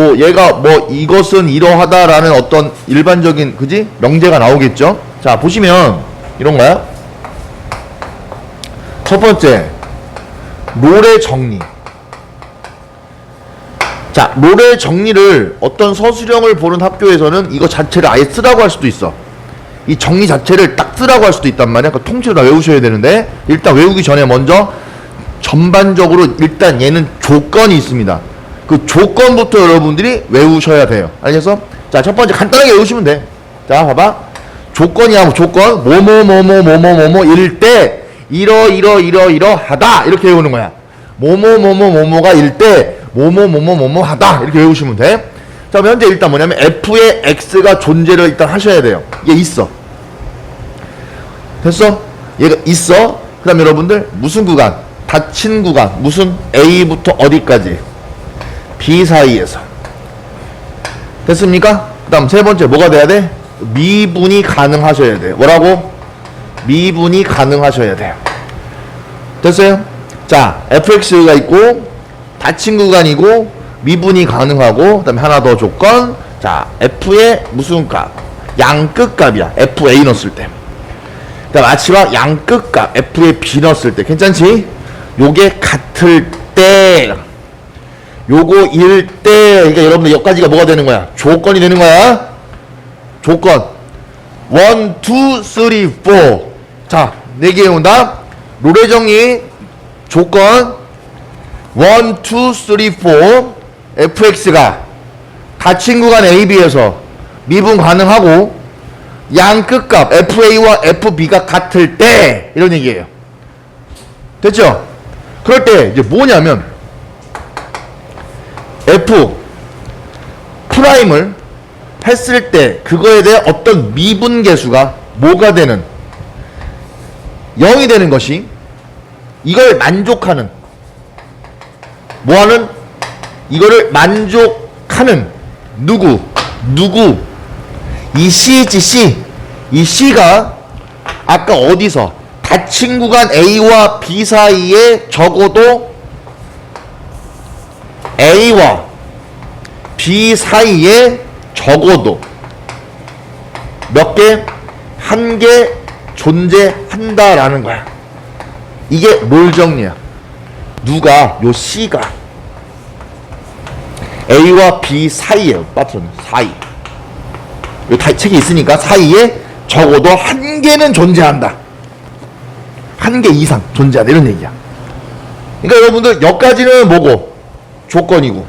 뭐 얘가 뭐 이것은 이러하다라는 어떤 일반적인 그지 명제가 나오겠죠. 자 보시면 이런 거야. 첫 번째 롤의 정리. 자 롤의 정리를 어떤 서술형을 보는 학교에서는 이거 자체를 아예 쓰라고 할 수도 있어. 이 정리 자체를 딱 쓰라고 할 수도 있단 말이야. 그 통째로 다 외우셔야 되는데 일단 외우기 전에 먼저 전반적으로 일단 얘는 조건이 있습니다. 그 조건부터 여러분들이 외우셔야 돼요. 알겠어? 자, 첫 번째 간단하게 외우시면 돼. 자, 봐봐. 조건이야, 뭐 조건. 뭐뭐 뭐뭐 뭐뭐 뭐뭐 일 때 이러 이러 이러 이러 하다 이렇게 외우는 거야. 뭐뭐 뭐뭐 뭐뭐가 일 때 뭐뭐 뭐뭐 뭐뭐 하다 이렇게 외우시면 돼. 자, 그럼 현재 일단 뭐냐면 f의 x가 존재를 일단 하셔야 돼요. 얘 있어. 됐어? 얘가 있어. 그 다음 여러분들 무슨 구간? 닫힌 구간. 무슨 A부터 어디까지? B 사이에서. 됐습니까? 그 다음 세 번째 뭐가 돼야 돼? 미분이 가능하셔야 돼요. 뭐라고? 미분이 가능하셔야 돼요. 됐어요? 자, fx가 있고 닫힌 구간이고 미분이 가능하고 그 다음에 하나 더 조건. 자, f의 무슨 값? 양끝 값이야. fa 넣었을 때. 그다음 마지막 양끝값 f의 b 넣었을 때 괜찮지? 요게 같을 때 요거 일 때 그러니까 여러분들 여기까지가 뭐가 되는 거야? 조건이 되는 거야. 조건 1, 2, 3, 4 자, 네 개의 응답 롤의 정의 조건 1, 2, 3, 4 fx가 닫힌 구간 AB에서 미분 가능하고 양 끝값 FA와 FB가 같을 때 이런 얘기예요. 됐죠? 그럴 때 이제 뭐냐면 F 프라임을 했을 때 그거에 대해 어떤 미분 계수가 뭐가 되는? 0이 되는 것이 이걸 만족하는. 뭐하는? 이거를 만족하는. 누구? 누구? 이 C지 C. 이 C가 아까 어디서? 닫힌 구간 A와 B 사이에 적어도 A와 B 사이에 적어도 몇 개? 한 개 존재한다라는 거야. 이게 롤 정리야. 누가 요 C가 A와 B 사이에 빠트는 사이. 다 책이 있으니까 사이에 적어도 한 개는 존재한다. 한 개 이상 존재한다 이런 얘기야. 그러니까 여러분들 여기까지는 뭐고 조건이고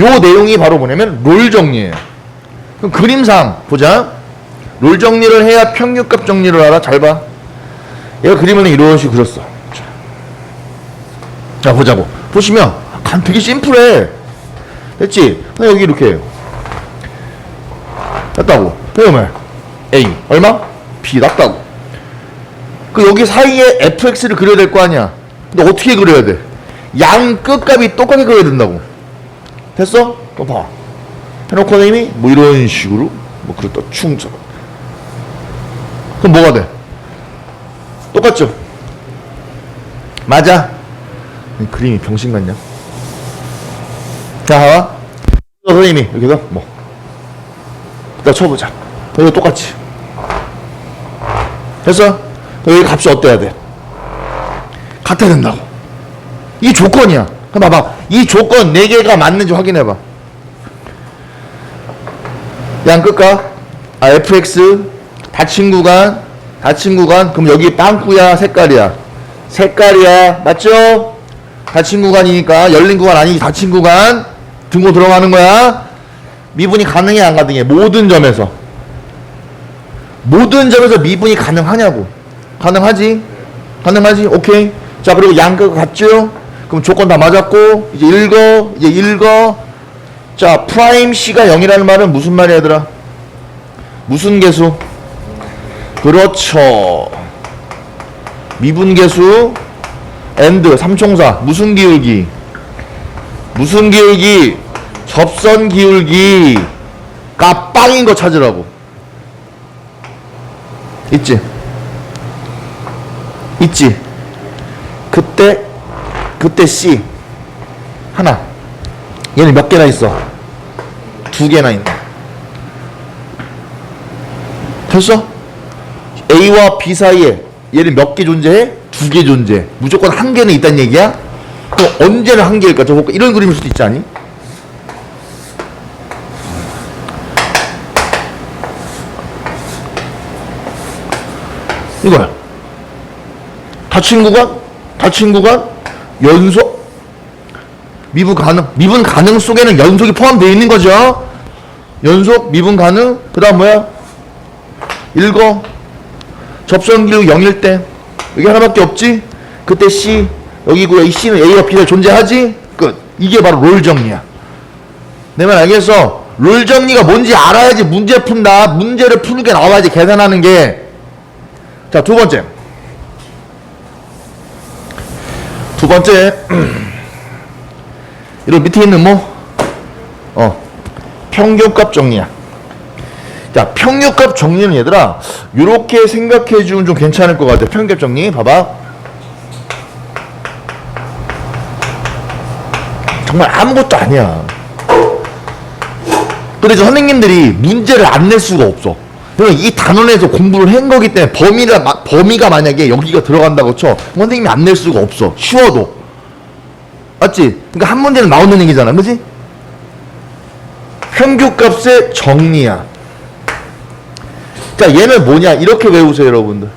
요 내용이 바로 뭐냐면 롤 정리예요. 그럼 그림상 보자. 롤 정리를 해야 평균값 정리를 알아. 잘 봐. 얘가 그림을 이런 식으로 그렸어. 자, 자 보자고. 보시면 간 되게 심플해. 됐지? 나 여기 이렇게 해요. 났다고. 그러면 A 얼마? B 났다고. 그 여기 사이에 fx를 그려야 될 거 아니야. 근데 어떻게 그려야 돼? 양 끝값이 똑같게 그려야 된다고. 됐어? 그럼 봐. 해놓고 님이 뭐 이런 식으로 뭐 그랬다 충성. 그럼 뭐가 돼? 똑같죠? 맞아. 이 그림이 병신 같냐? 자, 봐봐. 선생님이 여기서 뭐. 일단 쳐보자. 이거 똑같이. 됐어? 여기 값이 어때야 돼? 같아야 된다고. 이 조건이야. 그럼 봐봐. 이 조건 4개가 맞는지 확인해봐. 양 끝값, 아, fx, 닫힌 구간, 닫힌 구간, 그럼 여기 빵꾸야, 색깔이야? 색깔이야. 맞죠? 닫힌 구간이니까, 열린 구간 아니지, 닫힌 구간. 등호 들어가는 거야. 미분이 가능해, 안 가능해? 모든 점에서. 모든 점에서 미분이 가능하냐고. 가능하지? 가능하지? 오케이. 자, 그리고 양극 같죠? 그럼 조건 다 맞았고, 이제 읽어, 이제 읽어. 자, 프라임 C가 0이라는 말은 무슨 말이야, 얘들아? 무슨 개수? 그렇죠. 미분 개수, and, 삼총사. 무슨 기울기? 무슨 기울기? 접선 기울기. 가 빵인 거 찾으라고. 있지? 있지? 그때, 그때 C. 하나. 얘는 몇 개나 있어? 두 개나 있네. 됐어? A와 B 사이에 얘는 몇 개 존재해? 두 개 존재. 무조건 한 개는 있다는 얘기야? 그럼 언제는 한 개일까? 저 볼까? 이런 그림일 수도 있지 않니? 이거야. 닫힌 구간, 닫힌 구간, 연속, 미분 가능. 미분 가능 속에는 연속이 포함되어 있는 거죠. 연속, 미분 가능, 그 다음 뭐야? 읽어. 접선 기록 0일 때. 여기 하나밖에 없지? 그때 C, 여기고요. 이 C는 A와 B가 존재하지? 끝. 이게 바로 롤 정리야. 내 말 알겠어? 롤 정리가 뭔지 알아야지 문제 푼다. 문제를 푸는 게 나와야지 계산하는 게. 자, 두 번째. 두 번째. 이런 밑에 있는 뭐? 어. 평균값 정리야. 자, 평균값 정리는 얘들아, 요렇게 생각해 주면 좀 괜찮을 것 같아. 평균값 정리. 봐봐. 정말 아무것도 아니야. 저 선생님들이 문제를 안 낼 수가 없어. 이 단원에서 공부를 한 거기 때문에 범위가, 마- 범위가 만약에 여기가 들어간다고 쳐. 선생님이 안 낼 수가 없어. 쉬워도. 맞지? 그러니까 한 문제는 나오는 얘기잖아. 그지? 평균값의 정리야. 자, 얘는 뭐냐? 이렇게 외우세요, 여러분들.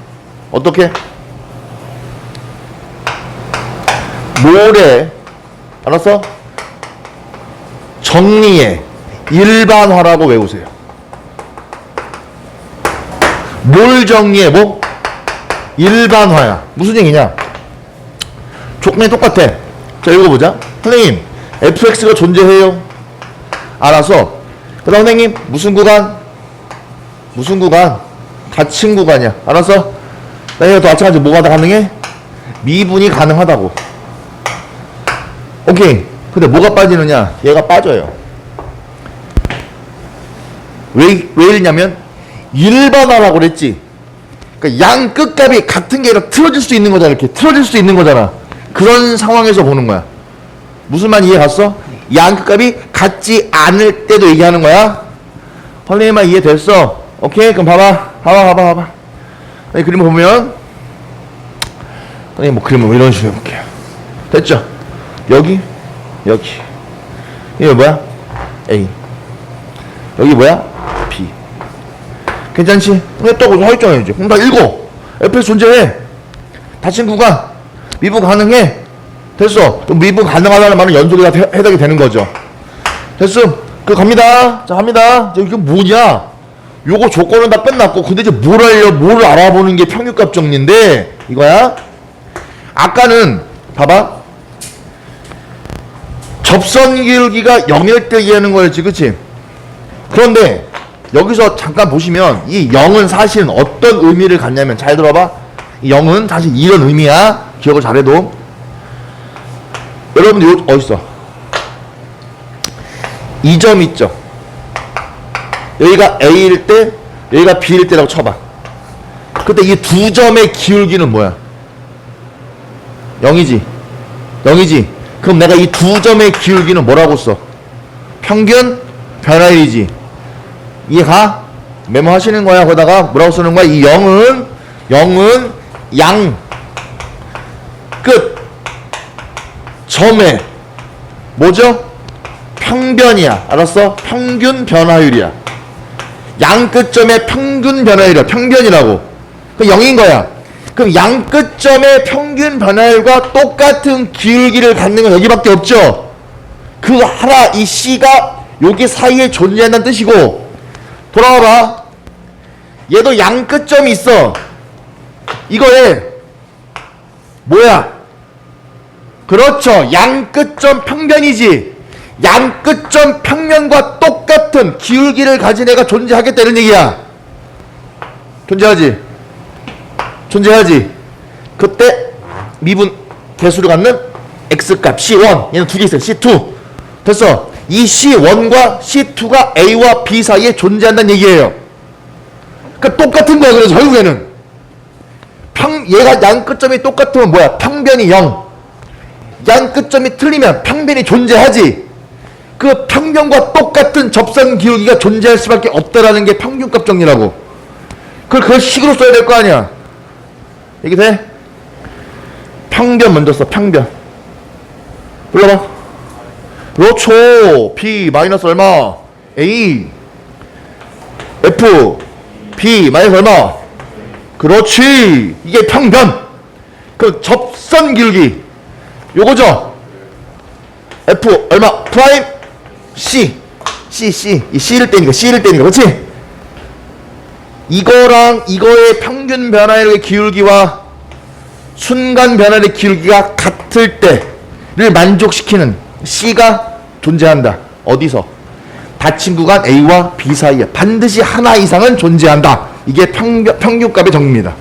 어떻게? 모래, 알았어? 정리해. 일반화라고 외우세요. 뭘 정리해? 뭐? 일반화야. 무슨 얘기냐? 조건이 똑같아. 자, 읽어보자. 선생님, fx가 존재해요. 알아서. 그 다음 선생님, 무슨 구간? 무슨 구간? 닫힌 구간이야. 이거 더 마찬가지 뭐가 다 가능해? 미분이 가능하다고. 오케이. 근데 뭐가 빠지느냐? 얘가 빠져요. 왜, 왜 이러냐면, 일반화라고 그랬지. 그러니까 양 끝값이 같은 게 아니라 틀어질 수 있는 거잖아. 이렇게 틀어질 수 있는 거잖아. 그런 상황에서 보는 거야. 무슨 말 이해 갔어? 양 끝값이 같지 않을 때도 얘기하는 거야. 선생님만 이해됐어? 오케이? 그럼 봐봐. 봐봐, 봐봐, 봐봐. 이 그림을 보면, 선생님 뭐 그림을 뭐 이런 식으로 해볼게요. 됐죠? 여기, 여기. 이게 뭐야? A. 여기 뭐야? 괜찮지? 근데 또 허있잖아야지. 그럼 다 읽어. fx 존재해. 닫힌 구간. 미분 가능해. 됐어. 그럼 미분 가능하다는 말은 연속이 다 해- 해당이 되는 거죠. 됐음. 그 갑니다. 자, 갑니다. 자, 이게 뭐냐? 요거 조건은 다 끝났고, 근데 이제 뭘 알려, 뭘 알아보는 게 평균값 정리인데, 이거야? 아까는, 봐봐. 접선 기울기가 0일 때 얘기하는 거였지, 그치? 그런데, 여기서 잠깐 보시면, 이 0은 사실은 어떤 의미를 갖냐면, 잘 들어봐. 이 0은 사실 이런 의미야. 기억을 잘해도. 여러분들, 요, 어딨어? 이 점 있죠? 여기가 A일 때, 여기가 B일 때라고 쳐봐. 그때 이 두 점의 기울기는 뭐야? 0이지. 0이지. 그럼 내가 이 두 점의 기울기는 뭐라고 써? 평균 변화율이지. 이해가? 메모하시는 거야. 거기다가 뭐라고 쓰는 거야? 이 0은 0은 양 끝. 점에 뭐죠? 평변이야. 알았어? 평균 변화율이야. 양 끝점의 평균 변화율이야. 평변이라고. 그 0인 거야. 그럼 양 끝점의 평균 변화율과 똑같은 기울기를 갖는 건 여기밖에 없죠. 그 하나 이 C가 여기 사이에 존재한다는 뜻이고 돌아와봐. 얘도 양 끝점이 있어. 이거에 뭐야? 그렇죠. 양 끝점 평변이지. 양 끝점 평면과 똑같은 기울기를 가진 애가 존재하겠다는 얘기야. 존재하지. 존재하지. 그때 미분 개수를 갖는 x값 c1 얘는 두 개 있어요. c2 됐어. 이 c1과 c2가 a와 b 사이에 존재한다는 얘기예요. 그러니까 똑같은 거야. 그래서 결국에는 평 얘가 양 끝점이 똑같으면 뭐야? 평변이 0. 양 끝점이 틀리면 평변이 존재하지. 그 평균과 똑같은 접선 기울기가 존재할 수밖에 없다라는 게 평균값 정리라고. 그걸 그걸 식으로 써야 될 거 아니야. 이게 돼? 평변 먼저 써. 평변. 불러봐. 그렇죠. P 마이너스 얼마? A. F. P 마이너스 얼마? 그렇지. 이게 평변. 그 접선 기울기. 요거죠. F 얼마? 프라임 C. C C. 이 C를 떼니까 C를 떼니까 그렇지? 이거랑 이거의 평균 변화의 기울기와 순간 변화의 기울기가 같을 때를 만족시키는 C가 존재한다. 어디서? 닫힌 구간 A와 B 사이에 반드시 하나 이상은 존재한다. 이게 평균, 평균값의 정리입니다.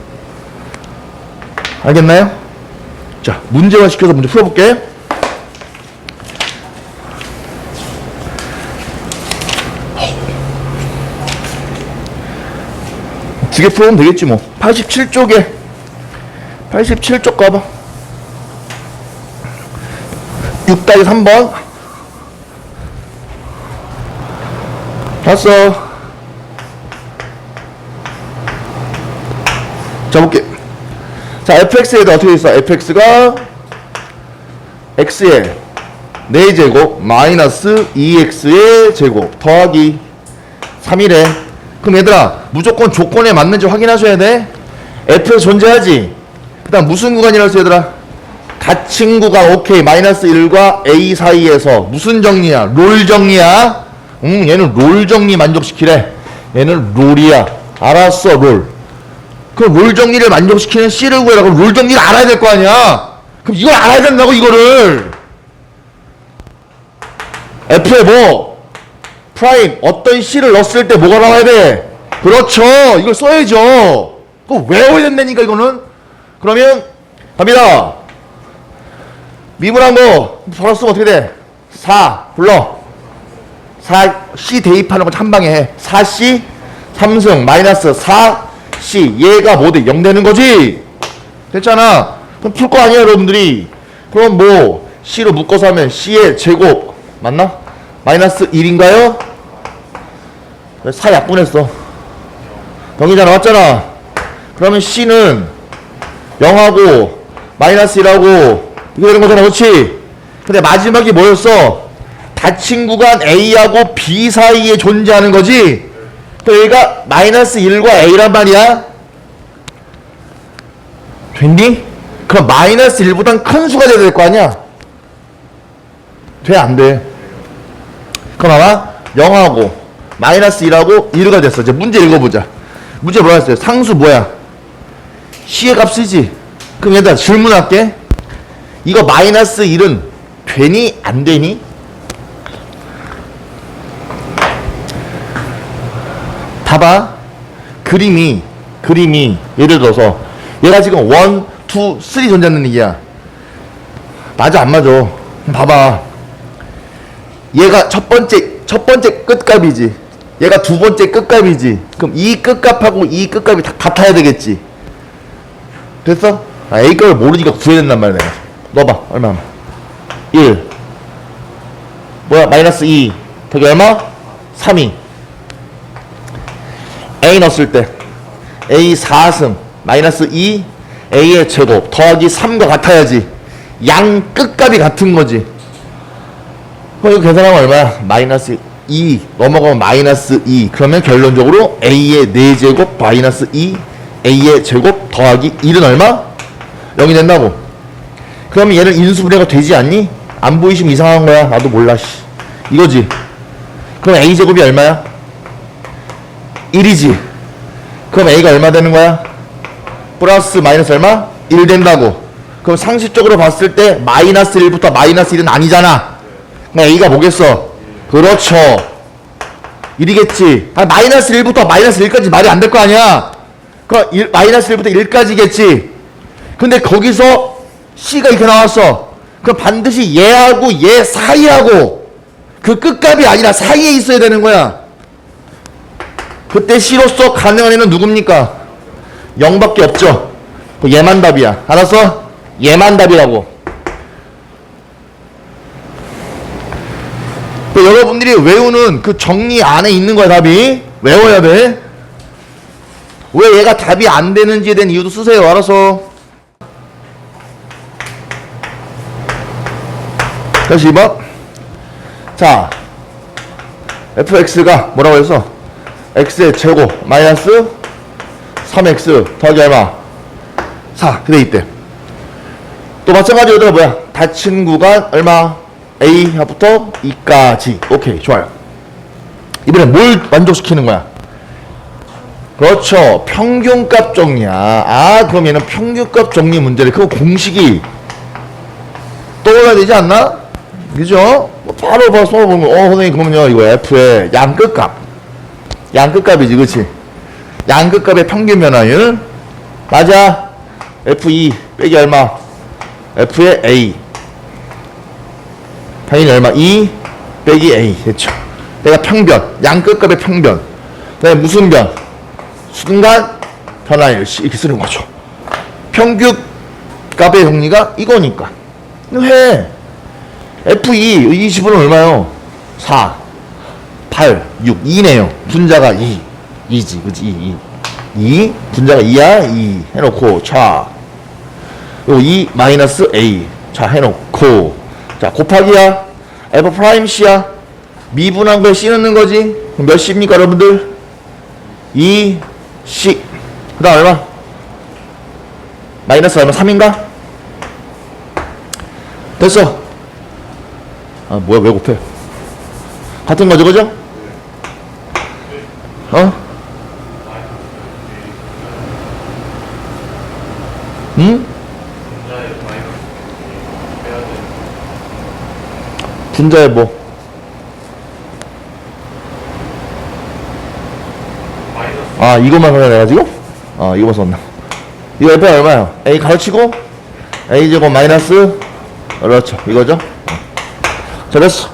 알겠나요? 자, 문제화 시켜서 문제 풀어볼게. 두 개 풀으면 되겠지 뭐. 87쪽에 87쪽 가봐. 6다리 3번. 봤어. 자, 볼게. 자, fx에 도 어떻게 있어? fx가 x의 4제곱 마이너스 2x의 제곱 더하기 3이래. 그럼 얘들아, 무조건 조건에 맞는지 확인하셔야 돼. f에서 존재하지. 그 다음 무슨 구간이라고 했어, 얘들아? 닫힌 구간, 오케이. 마이너스 1과 a 사이에서 무슨 정리야? 롤 정리야? 응, 얘는 롤 정리 만족시키래. 얘는 롤이야. 알았어, 롤. 그럼 롤 정리를 만족시키는 C를 구해라. 그럼 롤 정리를 알아야 될 거 아니야? 그럼 이걸 알아야 된다고, 이거를. F에 뭐? 프라임, 어떤 C를 넣었을 때 뭐가 나와야 돼? 그렇죠. 이걸 써야죠. 그거 외워야 된다니까, 이거는. 그러면, 갑니다. 미분한 거, 쓰면 어떻게 돼? 4, 불러. 4C 대입하는 거한 방에 해. 4C 3승 마이너스 4C 얘가 뭐 돼? 0 되는 거지? 됐잖아. 그럼 풀 거 아니야 여러분들이. 그럼 뭐 C로 묶어서 하면 C의 제곱 맞나? 마이너스 1인가요? 4 약분했어. 병이잖아 맞잖아. 그러면 C는 0하고 마이너스 1하고 이거 되는 거잖아 그렇지? 근데 마지막이 뭐였어? 닫힌 구간 A하고 B 사이에 존재하는 거지. 그 얘가 마이너스 1과 A란 말이야. 됐니? 그럼 마이너스 1보단 큰 수가 돼야 될 거 아니야? 돼, 안 돼? 그럼 아마 0하고 마이너스 1하고 1가 됐어. 이제 문제 읽어보자. 문제 뭐라 했어요? 상수 뭐야? C의 값 쓰지? 그럼 얘들아 질문할게. 이거 마이너스 1은 되니? 안 되니? 봐봐. 그림이, 그림이, 예를 들어서, 얘가 지금 1, 2, 3 존재하는 얘기야. 맞아, 안 맞아? 봐봐. 얘가 첫 번째, 첫 번째 끝값이지. 얘가 두 번째 끝값이지. 그럼 이 끝값하고 이 끝값이 다 같아야 되겠지. 됐어? 아, A 값을 모르니까 구해야 된단 말이야. 넣어봐. 얼마? 1. 뭐야? 마이너스 2. 더기 얼마? 3이. A 넣었을 때 A 4승 마이너스 2 A의 제곱 더하기 3과 같아야지 양 끝값이 같은 거지 그럼 이거 계산하면 얼마야? 마이너스 2 넘어가면 마이너스 2 그러면 결론적으로 A의 4제곱 마이너스 2 A의 제곱 더하기 1은 얼마? 0이 된다고 그러면 얘를 인수분해가 되지 않니? 안 보이시면 이상한 거야 나도 몰라 씨. 이거지 그럼 A제곱이 얼마야? 1이지. 그럼 A가 얼마 되는 거야? 플러스 마이너스 얼마? 1 된다고. 그럼 상식적으로 봤을 때 마이너스 1부터 마이너스 1은 아니잖아. 그럼 A가 뭐겠어? 그렇죠. 1이겠지. 아, 마이너스 1부터 마이너스 1까지 말이 안 될 거 아니야. 그럼 1, 마이너스 1부터 1까지겠지. 근데 거기서 C가 이렇게 나왔어. 그럼 반드시 얘하고 얘 사이하고 그 끝값이 아니라 사이에 있어야 되는 거야. 그때 C로서 가능한 애는 누굽니까? 0밖에 없죠. 그 얘만 답이야. 알았어? 얘만 답이라고. 그 여러 여러분들이 외우는 그 정리 안에 있는 거야 답이 외워야 돼. 왜 얘가 답이 안 되는지에 대한 이유도 쓰세요. 알아서. 다시 2번. 자, fx가 뭐라고 해서 x의 제곱 마이너스 3x 더하기 얼마? 4. 그래 이때. 또 마찬가지로 얘들아 뭐야? 닫힌 구간 얼마? A부터 E까지. 오케이, 좋아요. 이번엔 뭘 만족시키는 거야? 그렇죠. 평균값 정리야. 아, 그럼 얘는 평균값 정리 문제를 그 공식이 떠올라야 되지 않나? 그죠? 뭐 바로 바로 써보면 어 선생님 그러면요 이거 F의 양끝값. 양끝값이지 그치? 양끝값의 평균 변화율. 맞아. F2 빼기 얼마? F의 A. 당연히 얼마? 2 빼기 A. 됐죠? 내가 평변 양끝값의 평변. 그다음에 무슨 변? 순간 변화율. 씨 이렇게 쓰는 거죠. 평균 값의 정리가 이거니까. 해 F2 20은 얼마요? 4 8 6 2네요. 분자가 2 2지 그치 2 2 2 분자가 2야 2 해놓고 자 그리고 2 마이너스 A. 자 해놓고. 자 곱하기야? F 프라임 C야? 미분한 거에 C 넣는 거지? 그럼 몇 C입니까 여러분들? 2 C. 그 다음 얼마? 마이너스 얼마? 3인가? 됐어 아 뭐야 왜 곱해 같은 거죠 그죠? 어? 응? 분자의 뭐? 아 이것만 써야 돼가지고? 아 이거만 썼나 이거 F가 얼마야? A 가르치고 A 제곱 마이너스 그렇죠 이거죠? 자 됐어.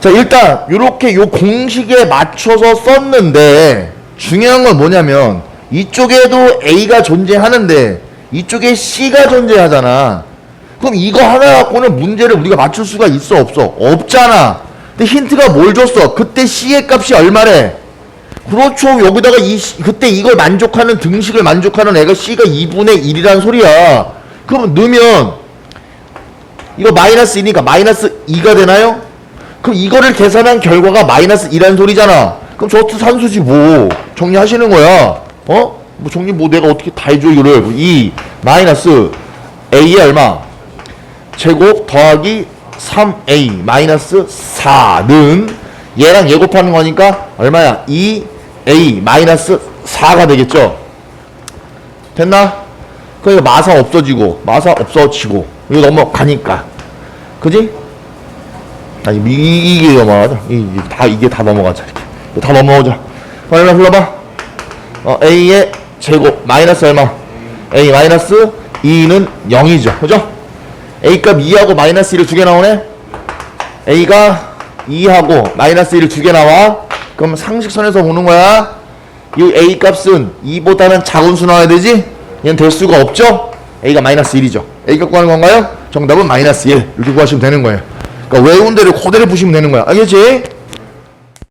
자 일단 요렇게 요 공식에 맞춰서 썼는데 중요한 건 뭐냐면 이쪽에도 A가 존재하는데 이쪽에 C가 존재하잖아. 그럼 이거 하나 갖고는 문제를 우리가 맞출 수가 있어 없어? 없잖아. 근데 힌트가 뭘 줬어? 그때 C의 값이 얼마래? 그렇죠. 여기다가 이 시- 그때 이걸 만족하는 등식을 만족하는 애가 C가 2분의 1이란 소리야. 그럼 넣으면 이거 마이너스 2니까 마이너스 2가 되나요? 그럼 이거를 계산한 결과가 마이너스 2란 소리잖아. 그럼 저것도 산수지 뭐. 정리하시는 거야. 어? 뭐 정리 뭐 내가 어떻게 다 해줘 이거를. 2 마이너스 A의 얼마? 제곱 더하기 3A 마이너스 4는 얘랑 얘 곱하는 거니까 얼마야? 2A 마이너스 4가 되겠죠? 됐나? 그러니까 마사 없어지고 마사 없어지고 이거 넘어가니까 그지? 아니 이- 이게 넘어가자 이, 이- 다 이게 다 넘어가자 이렇게 다 넘어오자 얼마 불러봐 어, A의 제곱 마이너스 얼마 A 마이너스 2는 0이죠 그죠? A값 2하고 마이너스 1을 두 개 나오네 A가 2하고 마이너스 1을 두 개 나와 그럼 상식선에서 보는 거야 이 A 값은 2보다는 작은 수 나와야 되지? 얘는 될 수가 없죠? A가 마이너스 1이죠. A가 구하는 건가요? 정답은 마이너스 1. 이렇게 구하시면 되는 거예요. 그러니까 외운 대로 그대로 보시면 되는 거야. 알겠지?